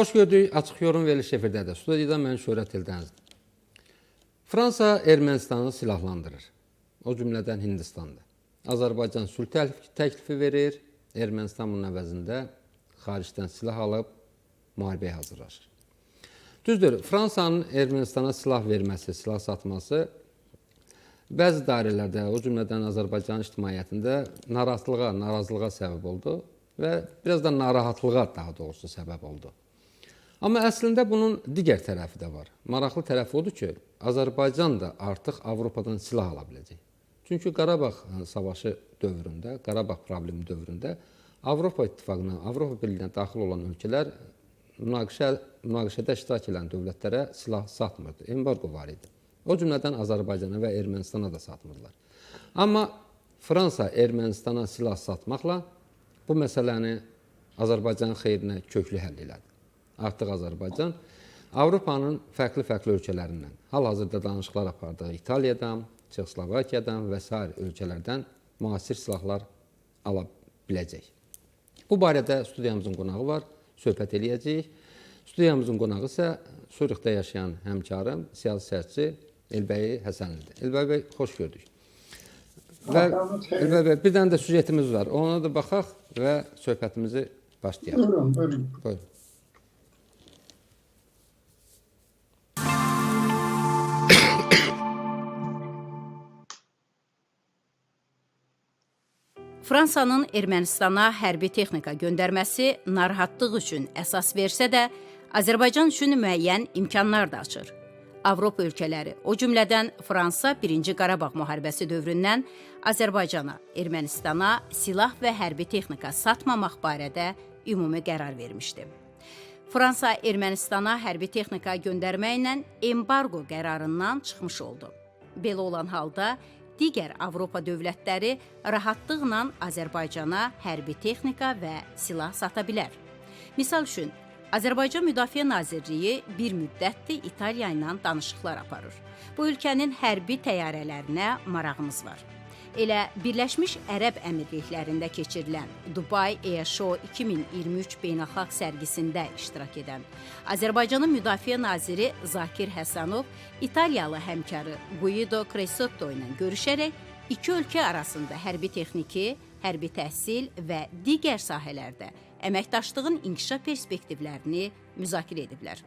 Xoş gördük. Açıq yorum veriliş efirdədir. Studiyada mən Şöhrət Eldənizdir. Fransa Ermənistanı silahlandırır. O cümlədən Hindistan'da. Azərbaycan sülh təklif- təklifi verir. Ermənistan bunun əvəzində xaricdən silah alıb müharibəyə hazırlaşır. Düzdür, Fransanın Ermənistana silah verməsi, silah satması bəzi dairələrdə, o cümlədən Azərbaycan ictimaiyyətində narahatlığa, narazılığa səbəb oldu və biraz da narahatlığa daha doğrusu səbəb oldu. Amma əslində bunun digər tərəfi də var. Maraqlı tərəfi odur ki, Azərbaycan da artıq Avropadan silah ala biləcək. Çünki Qarabağ e, savaşı dövründə, Qarabağ problemi dövründə Avropa İttifaqına, Avropa Birliyinə daxil olan ölkələr münaqişə münaqişədə iştirak edən dövlətlərə silah satmırdı. Embargo var idi. O cümlədən Azərbaycana və Ermənistana da satmırlar. Amma Fransa Ermənistana silah satmaqla bu məsələni Azərbaycanın xeyrinə köklü həll elədi. Artıq Azərbaycan Avropanın fərqli-fərqli ölkələrindən, hal-hazırda danışıqlar apardığı İtaliyadan, Çexoslovakiyadan və sair ölkələrdən müasir silahlar ala biləcək. Bu barədə studiyamızın qonağı var, söhbət eləyəcəyik. Studiyamızın qonağı isə Suriqdə yaşayan həmkarım, siyasi sərçi Elbəy Həsənlidir. Elbəy bəy, xoş gördük. Və. Elbəy bəy, bir dənə də süjetimiz var. Ona da baxaq və söhbətimizi başlayaq. Buyurun, buyurun. Buyurun. Fransanın Ermənistana hərbi texnika göndərməsi narahatlıq üçün əsas versə də, Azərbaycan üçün müəyyən imkanlar da açır. Avropa ölkələri, o cümlədən Fransa 1-ci Qarabağ müharibəsi dövründən Azərbaycana, Ermənistana silah və hərbi texnika satmamaq barədə ümumi qərar vermişdi. Fransa Ermənistana hərbi texnika göndərməklə embargo qərarından çıxmış oldu. Belə olan halda digər Avropa dövlətləri rahatlıqla Azərbaycana hərbi texnika və silah sata bilər. Misal üçün, Azərbaycan Müdafiə Nazirliyi bir müddətdir İtaliya ilə danışıqlar aparır. Bu ölkənin hərbi təyyarələrinə marağımız var. Elə Birləşmiş Ərəb Əmirliklərində keçirilən Dubai Air Show 2023 beynəlxalq sərgisində iştirak edən Azərbaycanın Müdafiə naziri Zakir Həsənov İtaliyalı həmkarı Guido Cresotto ilə görüşərək iki ölkə arasında hərbi texniki, hərbi təhsil və digər sahələrdə əməkdaşlığın inkişaf perspektivlərini müzakirə ediblər.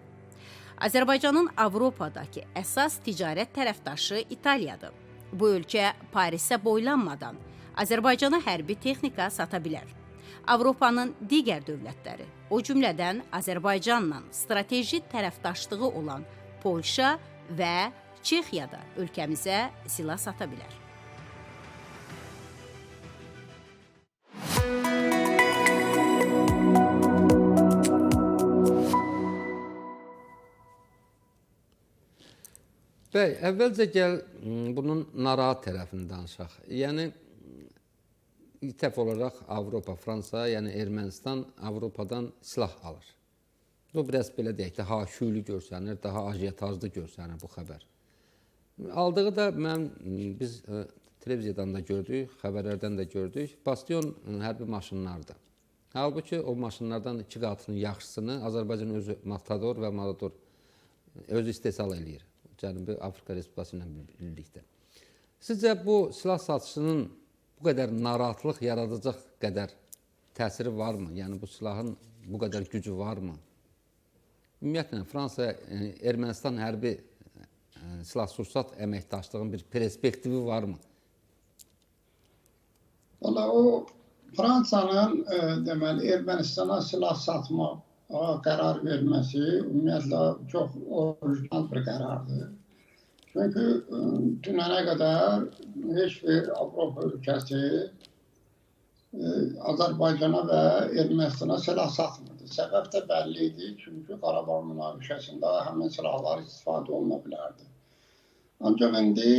Azərbaycanın Avropadakı əsas ticarət tərəfdaşı İtaliyadır. Bu ölkə Parisə boylanmadan Azərbaycana hərbi texnika sata bilər. Avropanın digər dövlətləri, o cümlədən Azərbaycanla strateji tərəfdaşlığı olan Polşa və Çexiya da ölkəmizə silah sata bilər. Bəy, əvvəlcə gəl bunun narahat tərəfini danışaq. Yəni dəfə olaraq Avropa, Fransa, yəni Ermənistan Avropadan silah alır. Bu biraz belə deyək də haşüylü görsənir, daha ajitajlı görsənir bu xəbər. Aldığı da mən biz ə, televiziyadan da gördük, xəbərlərdən də gördük. Bastion hərbi maşınlardır. Halbuki o maşınlardan iki qatının yaxşısını Azərbaycan özü Matador və Matador özü istehsal eləyir. Cənubi Afrika Respublikası ilə birlikdə. Sizcə bu silah satışının bu qədər narahatlıq yaradacaq qədər təsiri varmı? Yəni bu silahın bu qədər gücü varmı? Ümumiyyətlə Fransa yəni, Ermənistan hərbi ə, silah-sursat əməkdaşlığının bir perspektivi varmı? Valla o Fransanın e, deməli Ermənistana silah satmağa qərar verməsi ümumiyyətlə çox orijinal bir qərardır. Çünki dünənə qədər heç bir Avropa ölkəsi Azərbaycana və Ermənistana silah satmırdı. Səbəb də bəlli idi, çünki Qarabağ münaqişəsində həmin silahlar istifadə oluna bilərdi. Ancaq indi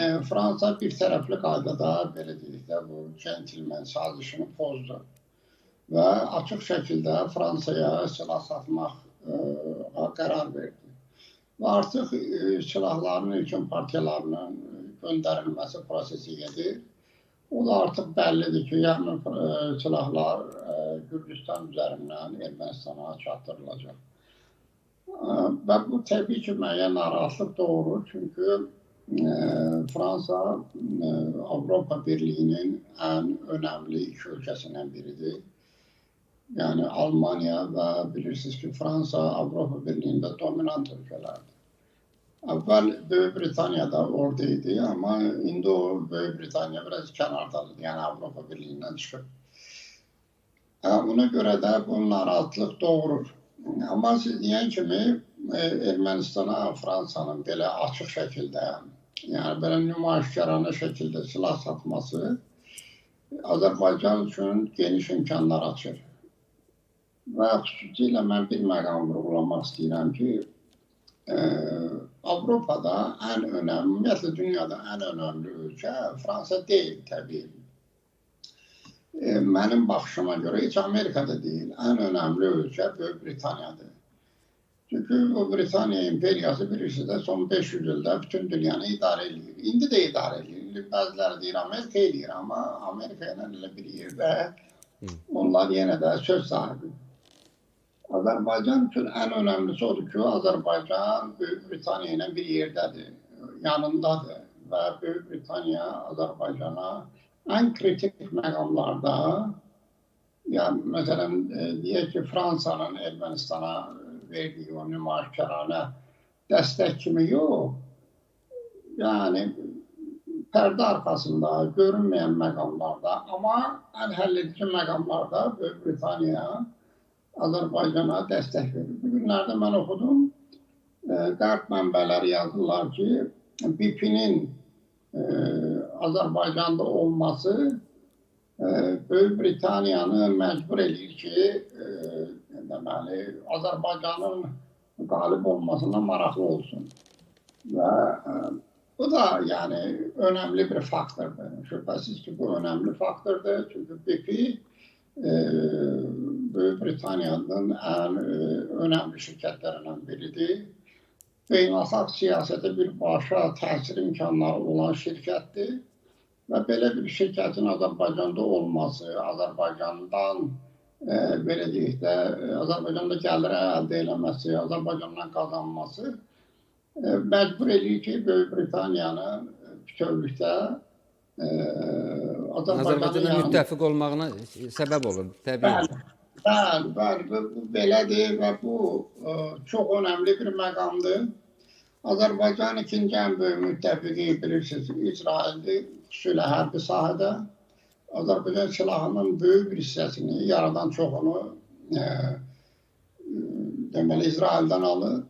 e, Fransa bir tərəfli qaydada belə deyək də bu centlmen sazişini pozdu və açıq şəkildə Fransaya silah satmaq e, qərar verdi. Və artıq e, silahların ilkin partiyalarının göndərilməsi prosesi gedir. O da artıq bəllidir ki, yəni e, silahlar e, Gürcüstan üzərindən Ermənistana çatdırılacaq. E, Və bu təbii ki, müəyyən narahatlıq doğurur. Çünki e, Fransa e, Avropa Birliyinin ən önəmli iki ölkəsindən biridir. Yani Almanya ve bilirsiniz ki Fransa Avrupa Birliği'nde dominant ülkelerdi. Evvel Büyük Britanya'da oradaydı ama Indo Büyük Britanya biraz kenardaydı yani Avrupa Birliği'nden çıkıp. Yani ona göre de bunlar atlık doğurur. Ama siz diyen kimi e, Ermenistan'a, Fransa'nın belə açıq şəkildə, yəni belə nümayişkarana şəkildə silah satması Azərbaycan üçün geniş imkanlar açır. Və xüsusilə mən bir məqam vurğulamaq istəyirəm ki, e, Avropada ən önəmli, ümumiyyətlə dünyada ən önəmli ölkə Fransa deyil təbii. E, mənim baxışıma görə heç Amerikada deyil. Ən önəmli ölkə Böyük Britaniyadır. Çünki o Britaniya imperiyası bilirsiniz də son 500 ildə bütün dünyanı idarə edir. İndi də idarə edir. İndi bəziləri deyir Amerika edir, amma Amerika ilə elə bir yerdə onlar yenə də söz sahibi. Azərbaycan üçün ən önəmlisi odur ki, Azərbaycan Böyük Britaniya ilə bir yerdədir, yanındadır və Böyük Britaniya Azərbaycana ən kritik məqamlarda, yəni məsələn e, deyək ki, Fransanın Ermənistana verdiyi o nümayişkarana dəstək kimi yox, yəni pərdə arxasında görünməyən məqamlarda, amma ən həlledici məqamlarda Böyük Britaniya Azərbaycana dəstək verir. Bu günlərdə mən oxudum, qərb mənbələri yazırlar ki, BP-nin e, Azərbaycanda olması e, Böyük Britaniyanı məcbur edir ki, e, deməli, Azərbaycanın qalib olmasına maraqlı olsun. Və bu da yəni önəmli bir faktordur. Şübhəsiz ki, bu önəmli faktordur. Çünki BP e, Böyük Britaniyanın ən e, önəmli şirkətlərindən biridir. Beynəlxalq siyasətə birbaşa təsir imkanları olan şirkətdir və belə bir şirkətin Azərbaycanda olması, Azərbaycandan e, belə deyək də, e, Azərbaycanda gəlir əldə eləməsi, Azərbaycandan qazanması e, məcbur edir ki, Böyük Britaniyanı bütövlükdə e, Azərbaycanın Azərbaycanla yanında- müttəfiq olmağına səbəb olur. Təbii. Bəli, bəli, bəli, bu, bu belədir və bu ə, çox önəmli bir məqamdır. Azərbaycan ikinci ən böyük müttəfiqi bilirsiniz, İsraildir, xüsusilə hərbi sahədə. Azərbaycan silahının böyük bir hissəsini, yaradan çoxunu ə, deməli İsraildən alır.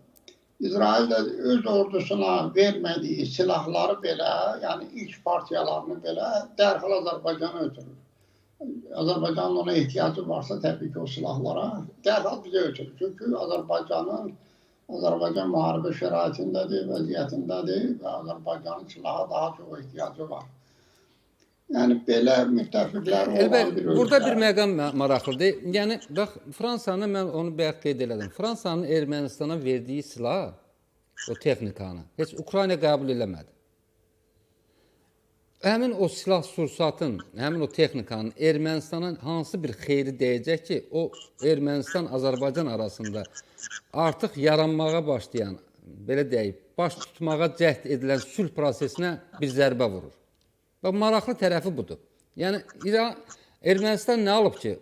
İsrail də öz ordusuna vermədiyi silahları belə, yəni ilk partiyalarını belə dərhal Azərbaycana ötürür. Azərbaycanın ona ehtiyacı varsa təbii ki o silahlara dərhal bizə ötürür. Çünki Azərbaycanın Azərbaycan müharibə şəraitindədir, vəziyyətindədir və Azərbaycanın silaha daha çox ehtiyacı var. Yəni belə müttəfiqlər olan Elbət, bir burada ölkə. bir məqam mə- maraqlıdır. Yəni bax Fransanı mən onu bayaq qeyd elədim. Fransanın Ermənistana verdiyi silah, o texnikanı heç Ukrayna qəbul eləmədi. Həmin o silah sursatın, həmin o texnikanın Ermənistanın hansı bir xeyri dəyəcək ki, o Ermənistan Azərbaycan arasında artıq yaranmağa başlayan, belə deyək, baş tutmağa cəhd edilən sülh prosesinə bir zərbə vurur. Bax maraqlı tərəfi budur. Yəni İran Ermənistan nə alıb ki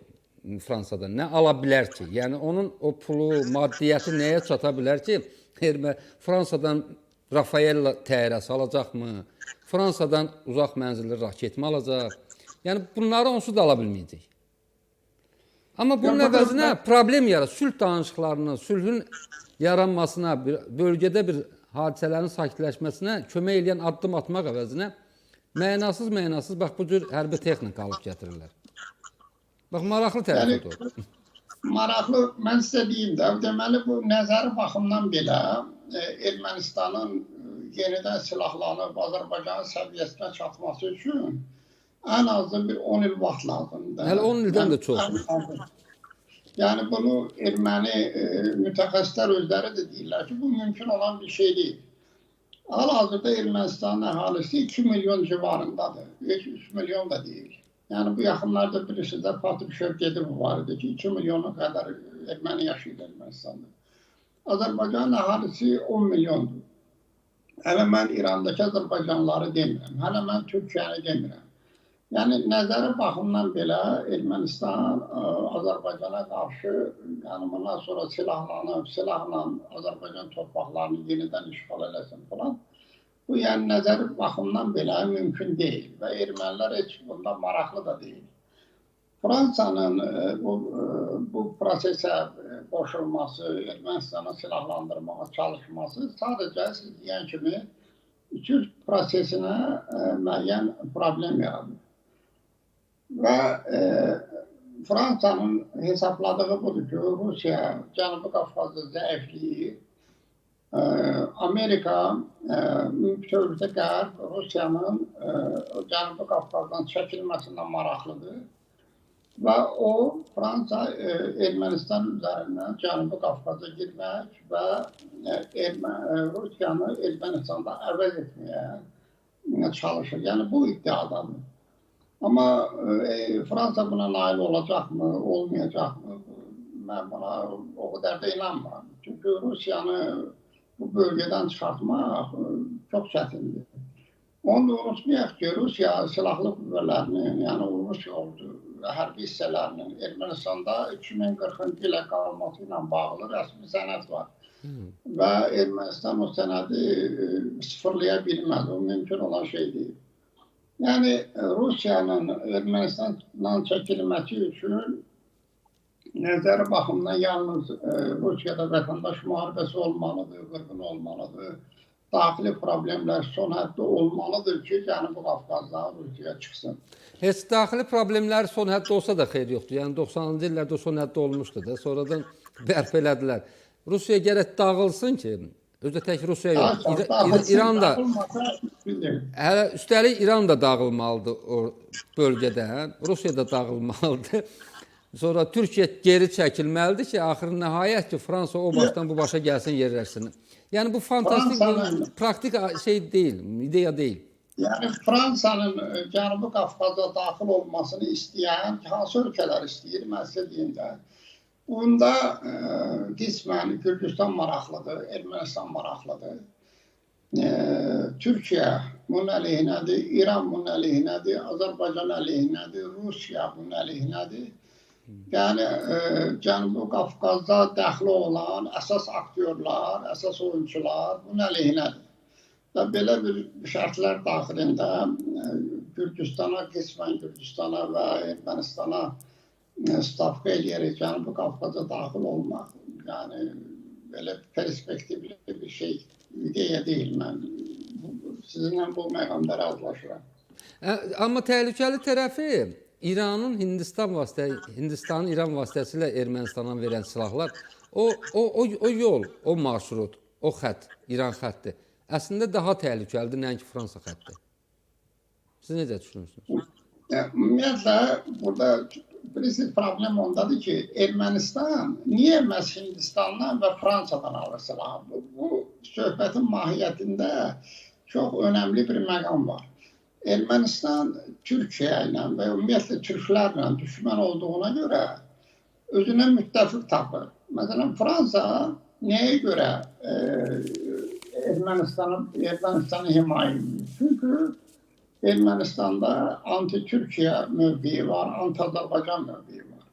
Fransadan? Nə ala bilər ki? Yəni onun o pulu, maddiyyəti nəyə çata bilər ki? Ermə Fransadan Rafael təyyarəsi alacaqmı? Fransadan uzaq mənzilli raketmi alacaq? Yəni bunları onsuz da ala bilməyəcək. Amma bunun bakın, əvəzinə problem yarat, sülh danışıqlarına, sülhün yaranmasına, bir bölgədə bir hadisələrin sakitləşməsinə kömək edən addım atmaq əvəzinə mənasız mənasız bax bu cür hərbi texnika alıb gətirirlər. Bax maraqlı tərəfi Yəni- yəni, maraqlı mən sizə deyim də, deməli bu nəzəri baxımdan belə e, Ermənistanın yenidən silahlanıb Azərbaycanın səviyyəsinə çatması üçün ən azı bir 10 il vaxt lazımdır. Hələ 10 ildən də çox. Ən azı. Yəni bunu erməni e, mütəxəssislər özləri də deyirlər ki, bu mümkün olan bir şey deyil. Hal-hazırda Ermənistanın əhalisi 2 milyon civarındadır. Heç 3 milyon da deyil. Yəni bu yaxınlarda bilirsiniz Patruşev Gedib var idi ki, 2 milyona qədər erməni yaşayır Ermənistanda. Azərbaycanın əhalisi 10 milyondur. Hələ mən İrandakı Azərbaycanlıları demirəm. Hələ mən Türkiyəni demirəm. Yəni nəzəri baxımdan belə Ermənistan ə, Azərbaycana qarşı yəni bundan sonra silahlanıb, silahla Azərbaycan torpaqlarını yenidən işğal eləsin falan. Bu yəni nəzəri baxımdan belə mümkün deyil və ermənilər heç bunda maraqlı da deyil. Fransanın ə, bu ə, bu prosesə ə, qoşulması, Ermənistanı silahlandırmağa çalışması sadəcə siz deyən kimi Türk prosesinə müəyyən problem yaradır. Və e, Fransanın hesabladığı budur ki, Rusiya Cənubi Qafqazda zəifləyir. E, Amerika e, bütövlükdə Qərb Rusiyanın e, Cənubi Qafqazdan çəkilməsindən maraqlıdır. Və o Fransa e, Ermənistan üzərindən Cənubi Qafqaza girmək və e, Ermə, e, Rusiyanı Ermənistanda əvəz etməyə e, çalışır. Yəni bu iddiadadır. Ama e, Fransa buna nail olacak mı, olmayacak mı? Ben buna o kadar da inanmıyorum. Çünkü Rusya'nı bu bölgeden çıkartmak e, çok çətindir. Onu da unutmayaq ki, Rusiya silahlı qüvvələrinin, yəni Rusya ordu və hərbi hissələrinin Ermənistanda 2040-cı ilə qalması ilə bağlı rəsmi sənəd var. Hmm. Və Ermənistan o sənədi e, sıfırlaya bilməz. O mümkün olan şey deyil. Yəni Rusiyanın Ermənistandan çəkilməsi üçün nəzəri baxımdan yalnız e, Rusiyada vətəndaş müharibəsi olmalıdır, qırğın olmalıdır. Daxili problemlər son həddə olmalıdır ki, Cənubi Qafqazdan Rusiya çıxsın. Heç daxili problemlər son həddə olsa da xeyir yoxdur. Yəni 90-cı illərdə son həddə olmuşdu da. Sonradan bərpa elədilər. Rusiya gərək dağılsın ki, özü tək Rusiya yox, İra- İra- İran da bilir. Hələ üstəlik İran da dağılmalıdır o bölgədən, Rusiya da dağılmalıdır. Sonra Türkiyə geri çəkilməlidir ki, axırı nəhayət ki, Fransa o başdan bu başa gəlsin, yerləşsin. Yəni bu fantastik bir praktik şey deyil, ideya deyil. Yəni Fransanın e, Cənubi Qafqaza daxil olmasını istəyən hansı ölkələr istəyir? Mən sizə deyim də. Bunda e, qismən Gürcüstan maraqlıdır, Ermənistan maraqlıdır. E, Türkiyə bunun əleyhinədir, İran bunun əleyhinədir, Azərbaycan əleyhinədir, Rusiya bunun əleyhinədir. Yəni e, Cənubi Qafqazda dəxli olan əsas aktyorlar, əsas oyunçular bunun əleyhinədir. Və belə bir şərtlər daxilində e, Gürcüstana, qismən Gürcüstana və Ermənistana e, stavka eləyərək Cənubi Qafqaza daxil olmaq, yəni belə perspektivli bir şey, ideya deyil mən. Sizinlə bu məqamda razılaşıram. Amma təhlükəli tərəfi İranın Hindistan vasitə Hindistanın İran vasitəsilə Ermənistana verən silahlar o o o, o yol, o marşrut, o xətt, İran xətti əslində daha təhlükəlidir nəinki Fransa xətti. Siz necə düşünürsünüz? Ümumiyyətlə burada bilirsiniz problem ondadır ki, Ermənistan niyə məhz Hindistandan və Fransadan alır silahı? Bu, bu söhbətin mahiyyətində çox önəmli bir məqam var. Ermənistan Türkiyə ilə və ümumiyyətlə türklərlə düşmən olduğuna görə özünə müttəfiq tapır. Məsələn, Fransa nəyə görə e, Ermənistanı Ermənistanı himayə edir? Çünki Ermənistanda anti-Türkiyə mövqeyi var, anti-Azərbaycan mövqeyi var.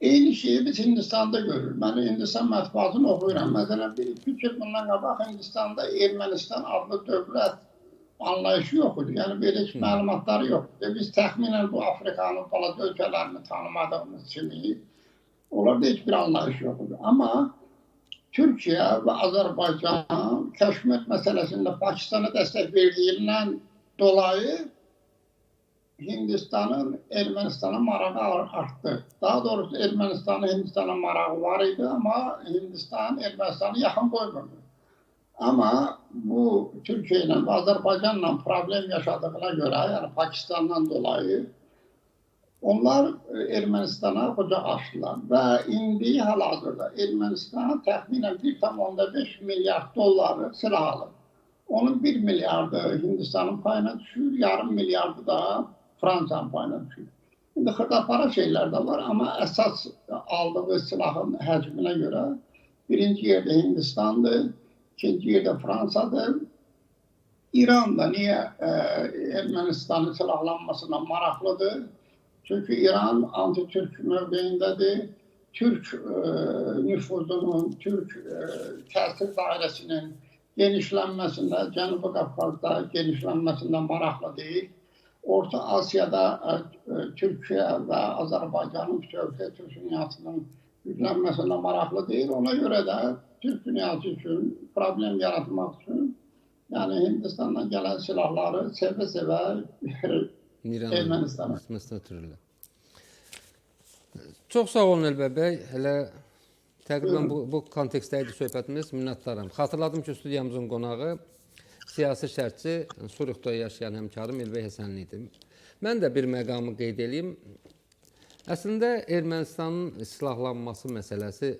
Eyni şeyi biz Hindistanda görürük. Mən Hindistan mətbuatını oxuyuram. Məsələn, bir iki üç il bundan qabaq Hindistanda Ermənistan adlı dövlət anlayışı yox idi. Yəni belə heç məlumatları yox idi. Biz təxminən bu Afrikanın balaca ölkələrini tanımadığımız kimi onlarda heç bir anlayış yox idi. Amma Türkiyə və Azərbaycan Kəşmir məsələsində Pakistana dəstək verdiyindən dolayı Hindistanın Ermənistana marağı ar- artdı. Daha doğrusu Ermənistanın Hindistana marağı var idi, amma Hindistan Ermənistanı yaxın qoymurdu. Amma bu Türkiyə ilə və Azərbaycanla problem yaşadığına görə, yəni Pakistandan dolayı onlar e, Ermənistana qucaq açdılar və indi hal-hazırda Ermənistan təxminən 1,5 milyard dolları silah alır. Onun 1 milyardı Hindistan'ın payına düşüyor, yarım milyardı da Fransa'nın payına düşüyor. Şimdi xırda şeyler de var ama esas aldığı silahın həcminə görə birinci yerde Hindistan'dı, ikinci yerde Fransa'dır. İran da niye e, Ermenistan'ın silahlanmasına maraqlıdır? Çünkü İran anti-Türk mövqeyindədir. Türk e, nüfuzunun, Türk e, təsir dairəsinin genişlənməsində, Cənubi Qafqazda genişlənməsində maraqlı deyil. Orta Asiyada e, e, Türkiye ve Azerbaycan'ın Türkiye Türk dünyasının güçlenmesine meraklı değil. Ona göre de Türk dünyası için problem yaratmak için yani Hindistan'dan gelen silahları seve seve ötürürlər. Çox sağ olun Elbə bəy. Hələ təqribən bu, bu kontekstdə idi söhbətimiz. Minnətdaram. Xatırladım ki, studiyamızın qonağı siyasi şərhçi Suriqda yaşayan həmkarım Elbə Həsənli idi. Mən də bir məqamı qeyd edeyim. Əslində Ermənistanın silahlanması məsələsi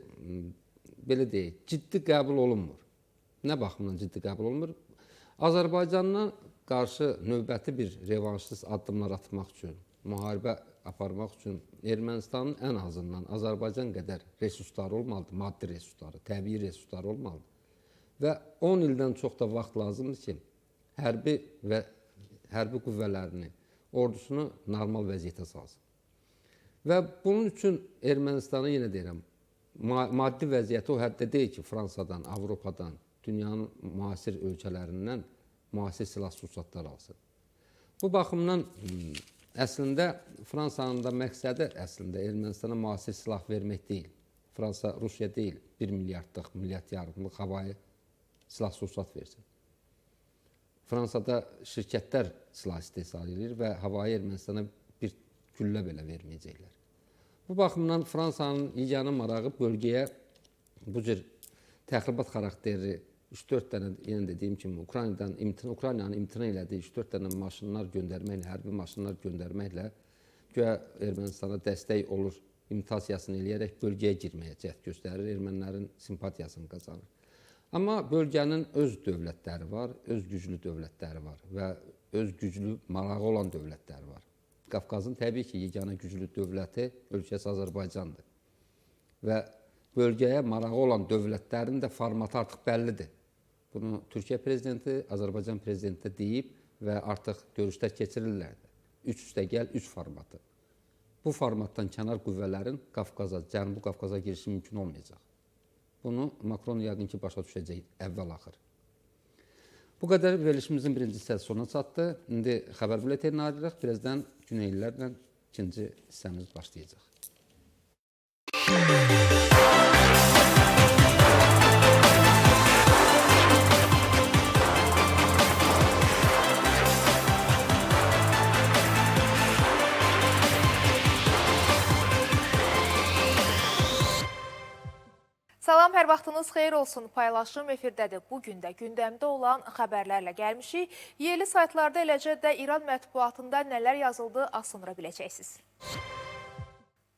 belə deyək, ciddi qəbul olunmur. Nə baxımdan ciddi qəbul olunmur? Azərbaycandan qarşı növbəti bir revanşist addımlar atmaq üçün, müharibə aparmaq üçün Ermənistanın ən azından Azərbaycan qədər resursları olmalıdır, maddi resursları, təbii resursları olmalıdır. Və 10 ildən çox da vaxt lazımdır ki, hərbi və hərbi qüvvələrini, ordusunu normal vəziyyətə salsın. Və bunun üçün Ermənistanı yenə deyirəm, maddi vəziyyəti o həddə deyil ki, Fransadan, Avropadan, dünyanın müasir ölkələrindən müasir silah sursatlar alsın. Bu baxımdan hmm, əslində Fransanın da məqsədi əslində Ermənistana müasir silah vermək deyil. Fransa Rusiya deyil, 1 milyardlıq, milyard yarımlıq havayı silah sursat versin. Fransada şirkətlər silah istehsal edir və havayı Ermənistana bir güllə belə verməyəcəklər. Bu baxımdan Fransanın yeganə marağı bölgəyə bu cür təxribat xarakterli 3-4 dənə yenə dediyim kimi Ukraynadan imtina Ukraynanın imtina elədiyi 3-4 dənə maşınlar göndərməklə, hərbi maşınlar göndərməklə güya Ermənistana dəstək olur imitasiyasını eləyərək bölgəyə girməyə cəhd göstərir, ermənilərin simpatiyasını qazanır. Amma bölgənin öz dövlətləri var, öz güclü dövlətləri var və öz güclü marağı olan dövlətləri var. Qafqazın təbii ki, yeganə güclü dövləti ölkəsi Azərbaycandır. Və bölgəyə marağı olan dövlətlərin də formatı artıq bəllidir. Bunu Türkiyə prezidenti, Azərbaycan prezidenti deyib və artıq görüşlər keçirirlər. də. Üç üstə gəl, üç formatı. Bu formatdan kənar qüvvələrin Qafqaza, Cənubi Qafqaza girişi mümkün olmayacaq. Bunu Makron yəqin ki, başa düşəcək əvvəl-axır. Bu qədər verilişimizin birinci hissəsi sona çatdı. İndi xəbər bülletini ayrılırıq. Birazdan Güneylilərlə ikinci hissəmiz başlayacaq. Salam, hər vaxtınız xeyir olsun. Paylaşım efirdədir. Bu gün də gündəmdə olan xəbərlərlə gəlmişik. Yerli saytlarda eləcə də İran mətbuatında nələr yazıldı, az sonra biləcəksiniz.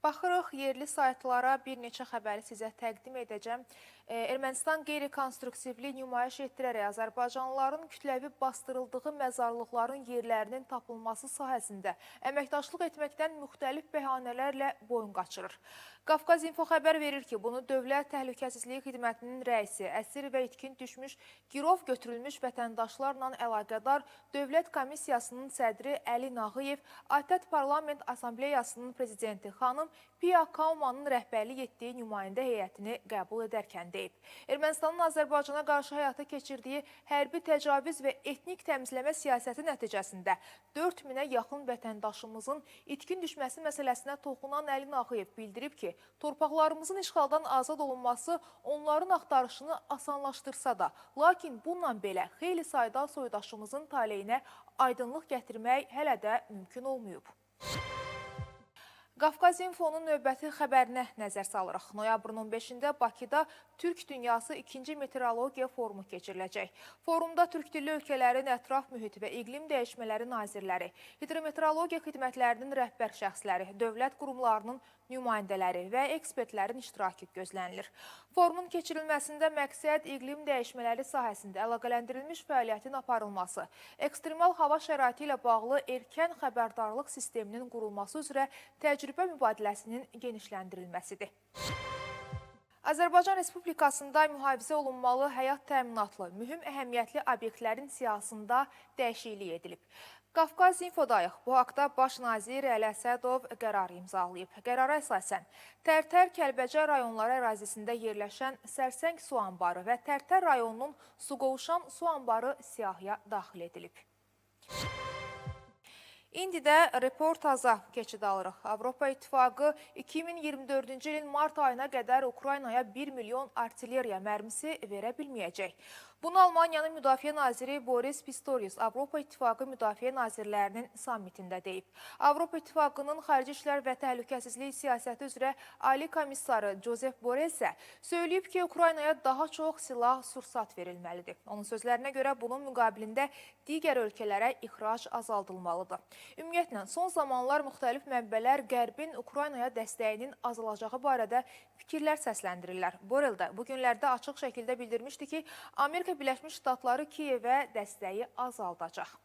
Baxırıq yerli saytlara bir neçə xəbəri sizə təqdim edəcəm. Ermənistan qeyri-konstruksivlik nümayiş etdirərək Azərbaycanlıların kütləvi bastırıldığı məzarlıqların yerlərinin tapılması sahəsində əməkdaşlıq etməkdən müxtəlif bəhanələrlə boyun qaçırır. Qafqaz İnfo xəbər verir ki, bunu Dövlət Təhlükəsizlik Xidmətinin rəisi, əsir və itkin düşmüş, girov götürülmüş vətəndaşlarla əlaqədar Dövlət Komissiyasının sədri Əli Nağıyev, ATƏT Parlament Assambleyasının prezidenti xanım Pia Kaumanın rəhbərlik etdiyi nümayəndə heyətini qəbul edərkən deyib. Ermənistanın Azərbaycana qarşı həyata keçirdiyi hərbi təcavüz və etnik təmizləmə siyasəti nəticəsində 4000-ə yaxın vətəndaşımızın itkin düşməsi məsələsinə toxunan Əli Nağıyev bildirib ki, torpaqlarımızın işğaldan azad olunması onların axtarışını asanlaşdırsa da, lakin bununla belə xeyli sayda soydaşımızın taleyinə aydınlıq gətirmək hələ də mümkün olmayıb. Qafqaz İnfonun növbəti xəbərinə nəzər salırıq. Noyabrın 15-də Bakıda Türk Dünyası 2-ci Meteorologiya Forumu keçiriləcək. Forumda türk dilli ölkələrin ətraf mühit və iqlim dəyişmələri nazirləri, hidrometeorologiya xidmətlərinin rəhbər şəxsləri, dövlət qurumlarının nümayəndələri və ekspertlərin iştirakı gözlənilir. Forumun keçirilməsində məqsəd iqlim dəyişmələri sahəsində əlaqələndirilmiş fəaliyyətin aparılması, ekstremal hava şəraiti ilə bağlı erkən xəbərdarlıq sisteminin qurulması üzrə təcrübə mübadiləsinin genişləndirilməsidir. Azərbaycan Respublikasında mühafizə olunmalı həyat təminatlı mühüm əhəmiyyətli obyektlərin siyahısında dəyişiklik edilib. Qafqaz İnfodayıq bu haqda Baş nazir Əli Əsədov qərar imzalayıb. Qərara əsasən Tərtər Kəlbəcər rayonları ərazisində yerləşən Sərsəng su anbarı və Tərtər rayonunun Suqovuşan su anbarı siyahıya daxil edilib. İndi də reportaja keçid alırıq. Avropa İttifaqı 2024-cü ilin mart ayına qədər Ukraynaya 1 milyon artilleriya mərmisi verə bilməyəcək. Bunu Almaniyanın Müdafiə naziri Boris Pistorius Avropa İttifaqı Müdafiə nazirlərinin sammitində deyib. Avropa İttifaqının Xarici İşlər və Təhlükəsizlik siyasəti üzrə Ali komissarı Josep Borrell isə söyləyib ki, Ukraynaya daha çox silah, sursat verilməlidir. Onun sözlərinə görə bunun müqabilində digər ölkələrə ixrac azaldılmalıdır. Ümumiyyətlə, son zamanlar müxtəlif mənbələr Qərbin Ukraynaya dəstəyinin azalacağı barədə fikirlər səsləndirirlər. Borrell də bu günlərdə açıq şəkildə bildirmişdi ki, Amerika Birləşmiş Ştatları Kiyevə dəstəyi azaldacaq.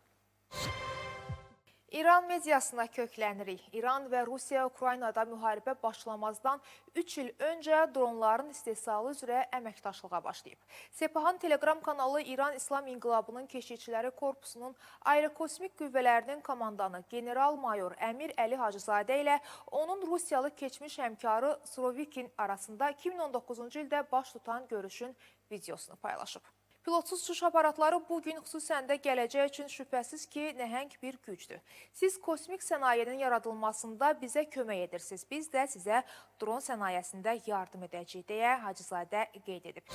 İran mediasına köklənirik. İran və Rusiya Ukraynada müharibə başlamazdan 3 il öncə dronların istehsalı üzrə əməkdaşlığa başlayıb. Sepahan Telegram kanalı İran İslam İnqilabının Keşikçiləri Korpusunun Aerokosmik Qüvvələrinin komandanı general-mayor Əmir Əli Hacızadə ilə onun Rusiyalı keçmiş həmkarı Surovikin arasında 2019-cu ildə baş tutan görüşün videosunu paylaşıb. Pilotsuz uçuş aparatları bu gün xüsusən də gələcək üçün şübhəsiz ki, nəhəng bir gücdür. Siz kosmik sənayenin yaradılmasında bizə kömək edirsiniz. Biz də sizə dron sənayesində yardım edəcəyik deyə Hacızadə qeyd edib.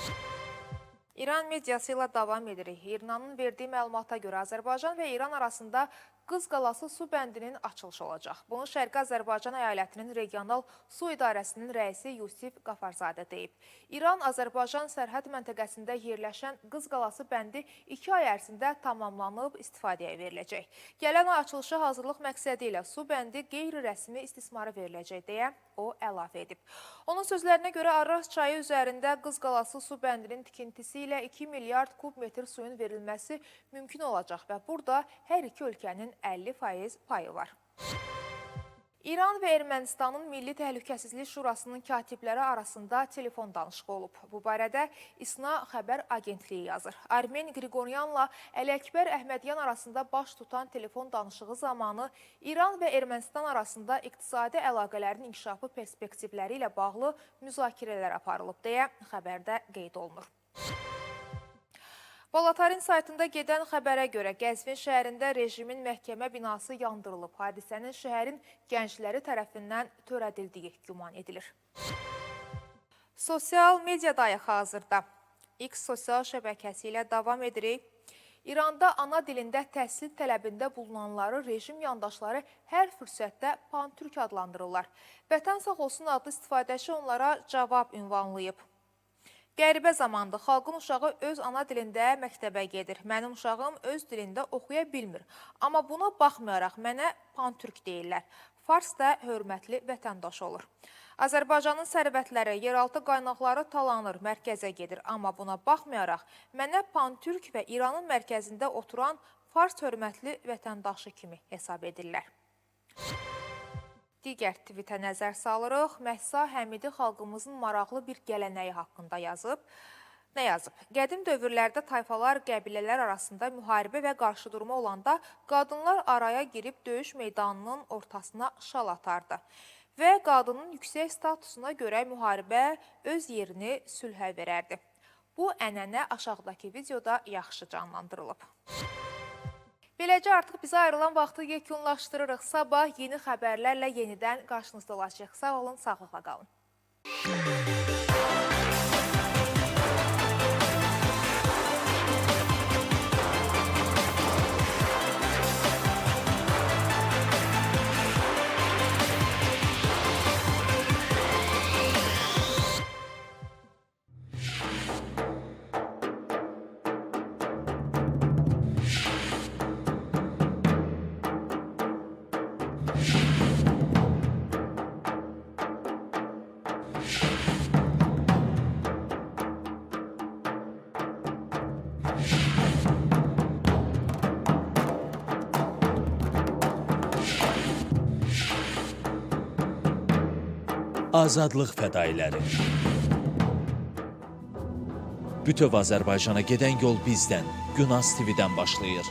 İran mediası ilə davam edirik. İranın verdiyi məlumata görə Azərbaycan və İran arasında Qız Qalası su bəndinin açılışı olacaq. Bunu Şərqi Azərbaycan əyalətinin regional su idarəsinin rəisi Yusif Qafarzadə deyib. İran-Azərbaycan sərhəd məntəqəsində yerləşən Qız Qalası bəndi 2 ay ərzində tamamlanıb istifadəyə veriləcək. Gələn ay açılışı hazırlıq məqsədi ilə su bəndi qeyri-rəsmi istismara veriləcək deyə o əlavə edib. Onun sözlərinə görə Araz çayı üzərində Qız Qalası su bəndinin tikintisi ilə 2 milyard kub metr suyun verilməsi mümkün olacaq və burada hər iki ölkənin 50% payı var. İran və Ermənistanın Milli Təhlükəsizlik Şurasının katibləri arasında telefon danışığı olub. Bu barədə İSNA xəbər agentliyi yazır. Armen Qriqoryanla Əli Əkbər Əhmədyan arasında baş tutan telefon danışığı zamanı İran və Ermənistan arasında iqtisadi əlaqələrin inkişafı perspektivləri ilə bağlı müzakirələr aparılıb deyə xəbərdə qeyd olunur. Balatarin saytında gedən xəbərə görə Qəzvin şəhərində rejimin məhkəmə binası yandırılıb. Hadisənin şəhərin gəncləri tərəfindən törədildiyi güman edilir. Sosial mediadayıq hazırda. X sosial şəbəkəsi ilə davam edirik. İranda ana dilində təhsil tələbində bulunanları rejim yandaşları hər fürsətdə pantürk adlandırırlar. Vətən sağ olsun adlı istifadəçi onlara cavab ünvanlayıb. Qəribə zamandır. Xalqın uşağı öz ana dilində məktəbə gedir. Mənim uşağım öz dilində oxuya bilmir. Amma buna baxmayaraq mənə pantürk deyirlər. Fars da hörmətli vətəndaş olur. Azərbaycanın sərvətləri, yeraltı qaynaqları talanır, mərkəzə gedir. Amma buna baxmayaraq mənə pantürk və İranın mərkəzində oturan Fars hörmətli vətəndaşı kimi hesab edirlər. Digər tweetə nəzər salırıq. Məhsa Həmidi xalqımızın maraqlı bir gələnəyi haqqında yazıb. Nə yazıb? Qədim dövrlərdə tayfalar, qəbilələr arasında müharibə və qarşıdurma olanda qadınlar araya girib döyüş meydanının ortasına şal atardı. Və qadının yüksək statusuna görə müharibə öz yerini sülhə verərdi. Bu ənənə aşağıdakı videoda yaxşı canlandırılıb. Beləcə artıq bizə ayrılan vaxtı yekunlaşdırırıq. Sabah yeni xəbərlərlə yenidən qarşınızda olacaq. Sağ olun, sağlıqla qalın. Azadlıq fədailəri. Bütöv Azərbaycana gedən yol bizdən, Günas TV-dən başlayır.